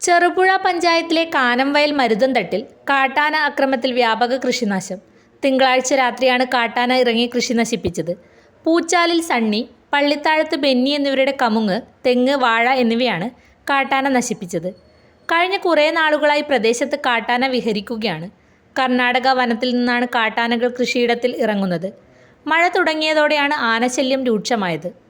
ചെറുപുഴ പഞ്ചായത്തിലെ കാനംവയൽ മരുതന്തട്ടിൽ കാട്ടാന അക്രമത്തിൽ വ്യാപക കൃഷിനാശം. തിങ്കളാഴ്ച രാത്രിയാണ് കാട്ടാന ഇറങ്ങി കൃഷി നശിപ്പിച്ചത്. പൂച്ചാലിൽ സണ്ണി പള്ളിത്താഴത്ത് ബെന്നി എന്നിവരുടെ കമുങ്ങ് തെങ്ങ് വാഴ എന്നിവയാണ് കാട്ടാന നശിപ്പിച്ചത്. കഴിഞ്ഞ കുറേ നാളുകളായി പ്രദേശത്ത് കാട്ടാന വിഹരിക്കുകയാണ്. കർണാടക വനത്തിൽ നിന്നാണ് കാട്ടാനകൾ കൃഷിയിടത്തിൽ ഇറങ്ങുന്നത്. മഴ തുടങ്ങിയതോടെയാണ് ആനശല്യം രൂക്ഷമായത്.